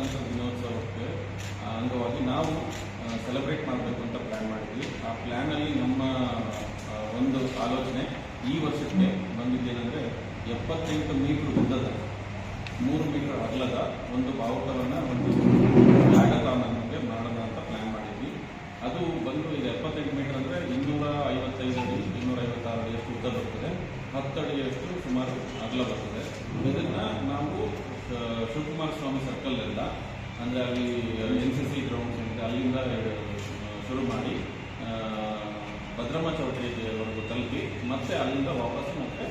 ಸ್ವಾತಂತ್ರ್ಯ ದಿನೋತ್ಸವಕ್ಕೆ ಅಂಗವಾಗಿ ನಾವು ಸೆಲೆಬ್ರೇಟ್ ಮಾಡಬೇಕು ಅಂತ ಪ್ಲ್ಯಾನ್ ಮಾಡಿದ್ವಿ. ಆ ಪ್ಲ್ಯಾನಲ್ಲಿ ನಮ್ಮ ಒಂದು ಆಲೋಚನೆ ಈ ವರ್ಷಕ್ಕೆ ಬಂದಿದ್ದೇನೆಂದರೆ ಎಪ್ಪತ್ತೆಂಟು ಮೀಟರ್ ಉದ್ದದ, ಮೂರು ಮೀಟರ್ ಅಗಲದ ಒಂದು ಬಾವುಟವನ್ನು ಒಂದು ಜಾಗತಾನಕ್ಕೆ ಮಾಡೋಣ ಅಂತ ಪ್ಲ್ಯಾನ್ ಮಾಡಿದ್ವಿ. ಅದು ಬಂದು ಈಗ ಎಪ್ಪತ್ತೆಂಟು ಮೀಟರ್ ಅಂದರೆ ಇನ್ನೂರ ಐವತ್ತೈದು ಅಡಿ, ಇನ್ನೂರ ಐವತ್ತಾರು ಅಡಿಯಷ್ಟು ಉದ್ದ ಬರ್ತದೆ. ಹತ್ತು ಅಡಿಯಷ್ಟು ಸುಮಾರು ಅಗಲ ಬರ್ತದೆ. ಇದನ್ನು ನಾವು ಆ, ಶಿವಕುಮಾರ ಸ್ವಾಮಿ ಸರ್ಕಲ್ನಿಂದ ಅಂದರೆ ಅಲ್ಲಿ ಎನ್ ಸಿ ಸಿ ಗ್ರೌಂಡ್ಸ್ ಏನಿದೆ ಅಲ್ಲಿಂದ ಶುರು ಮಾಡಿ ಭದ್ರಮ್ಮ ಚೌಟ್ರಿವರೆಗೂ ತಲುಪಿ ಮತ್ತೆ ಅಲ್ಲಿಂದ ವಾಪಸ್ ಮತ್ತೆ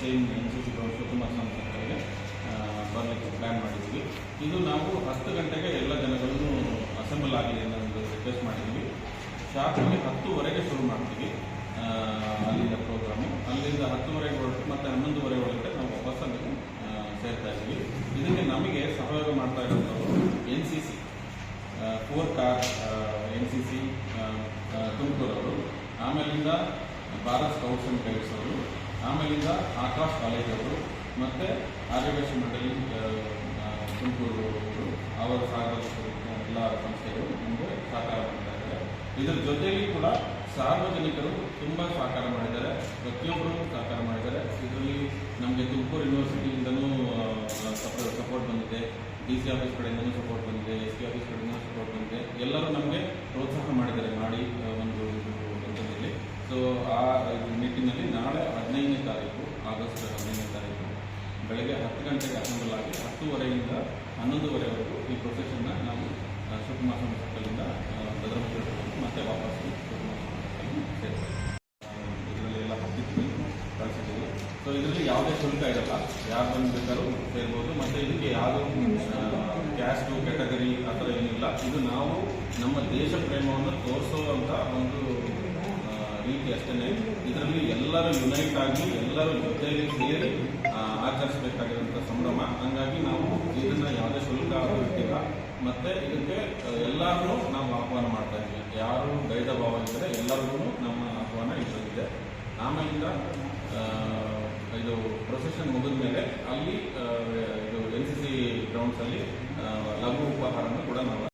same N C C ground Shivakumara Swamy ಬರಲಿಕ್ಕೆ ಪ್ಲ್ಯಾನ್ ಮಾಡಿದ್ವಿ. ಇದು ನಾವು ಹತ್ತು ಗಂಟೆಗೆ ಎಲ್ಲ ಜನಗಳನ್ನು ಅಸೆಂಬಲ್ ಆಗಲಿ ಅನ್ನೋ ಒಂದು ರಿಕ್ವೆಸ್ಟ್ ಮಾಡಿದ್ವಿ. ಶಾರ್ಪಲ್ಲಿ ಹತ್ತುವರೆಗೆ ಶುರು ಮಾಡ್ತೀವಿ ಅಲ್ಲಿಂದ ಪ್ರೋಗ್ರಾಮು ಅಲ್ಲಿಂದ ಹತ್ತುವರೆಗೆ ಹೊರಟು ಮತ್ತೆ ಹನ್ನೊಂದುವರೆ ಒಳಗಡೆ ನಾವು ವಾಪಸ್ ಅಲ್ಲಿ ಸೇರ್ತಾ ಇದ್ದೀವಿ. ಇದಕ್ಕೆ ನಮಗೆ ಸಹಯೋಗ ಮಾಡ್ತಾ ಸಿ four car N C C ತುಮಕೂರವರು, ಆಮೇಲಿಂದ ಭಾರತ್ ಸ್ಕೌಟ್ಸ್ ಆ್ಯಂಡ್ ಗೈಡ್ಸ್ ಅವರು ಆಮೇಲಿಂದ ಆಕಾಶ್ ಕಾಲೇಜ್ ಅವರು, ಮತ್ತು ಆರ್ಯವೇಶ ಮಂಡಳಿ ತುಮಕೂರು ಅವರು, ಅವರ ಸಾರ್ವಜನಿಕ ಎಲ್ಲ ಸಂಸ್ಥೆಗಳು ನಮಗೆ ಸಹಕಾರ ಮಾಡ್ತಾ ಇದ್ದಾರೆ. ಇದರ ಜೊತೆಯಲ್ಲಿ ಕೂಡ ಸಾರ್ವಜನಿಕರು ತುಂಬ ಸಹಕಾರ ಮಾಡಿದ್ದಾರೆ. ಪ್ರತಿಯೊಬ್ಬರು ಸಹಕಾರ ಮಾಡಿದ್ದಾರೆ. ಇದರಲ್ಲಿ ನಮಗೆ ತುಮಕೂರು ಬಂದಿದೆ ಡಿ ಸಿ ಆಫೀಸ್ ಕಡೆಯಿಂದಲೂ ಸಪೋರ್ಟ್ ಬಂದಿದೆ, ಎಸ್ ಪಿ ಆಫೀಸ್ ಕಡೆಯಿಂದಲೂ ಸಪೋರ್ಟ್ ಬಂದಿದೆ. ಎಲ್ಲರೂ ನಮಗೆ ಪ್ರೋತ್ಸಾಹ ಮಾಡಿದ್ದಾರೆ, ಮಾಡಿ ಒಂದು ಹಂತದಲ್ಲಿ ಸೊ ಆ ನಿಟ್ಟಿನಲ್ಲಿ ನಾಳೆ ಹದಿನೈದನೇ ತಾರೀಕು, ಆಗಸ್ಟ್ ಹದಿನೈದನೇ ತಾರೀಕು, ಬೆಳಗ್ಗೆ ಹತ್ತು ಗಂಟೆಗೆ ಅಸೆಂಬಲ್ ಆಗಿ ಹತ್ತುವರೆಯಿಂದ ಹನ್ನೊಂದುವರೆವರೆಗೂ ಈ ಪ್ರೊಸೆಷನ್ನ ನಾವು ಶಿವಕುಮಾರ ಸ್ವಾಮಿ ಸರ್ಕಲಿಂದ ಸೊ ಇದರಲ್ಲಿ ಯಾವುದೇ ಶುಲ್ಕ ಇರಲ್ಲ. ಯಾರು ಬಂದು ಬೇಕಾದ್ರೂ ಸೇರ್ಬೋದು ಮತ್ತು ಇದಕ್ಕೆ ಯಾವುದೋ ಕ್ಯಾಸ್ಟು ಕ್ಯಾಟಗರಿ ಆ ಥರ ಏನಿಲ್ಲ ಇದು ನಾವು ನಮ್ಮ ದೇಶ ಪ್ರೇಮವನ್ನು ತೋರಿಸುವಂಥ ಒಂದು ರೀತಿ ಅಷ್ಟೇ ಇದರಲ್ಲಿ ಎಲ್ಲರೂ ಯುನೈಟ್ ಆಗಿ, ಎಲ್ಲರೂ ಜೊತೆಯಲ್ಲಿ ಸೇರಿ ಆಚರಿಸಬೇಕಾಗಿರುವಂಥ ಸಂಭ್ರಮ. ಹಂಗಾಗಿ ನಾವು ಇದನ್ನ ಯಾವುದೇ ಶುಲ್ಕ ಇಟ್ಟಿಲ್ಲ. ಮತ್ತೆ ಇದಕ್ಕೆ ಎಲ್ಲರೂ ನಾವು ಆಹ್ವಾನ ಮಾಡ್ತಾ ಇದ್ದೀವಿ. ಯಾರು ಭೇದ ಭಾವ ಇದ್ದರೆ ಎಲ್ಲರಿಗೂ ನಮ್ಮ ಆಹ್ವಾನ ಇಟ್ಟಿದೆ ಆಮೇಲಿಂದ ಇದು ಪ್ರೊಸೆಷನ್ ಮುಗಿದ ಮೇಲೆ ಅಲ್ಲಿ ಇದು ಎನ್ ಸಿ ಸಿ ಗ್ರೌಂಡ್ಸಲ್ಲಿ ಲಘು ಉಪಹಾರವನ್ನು ಕೂಡ ನಾವು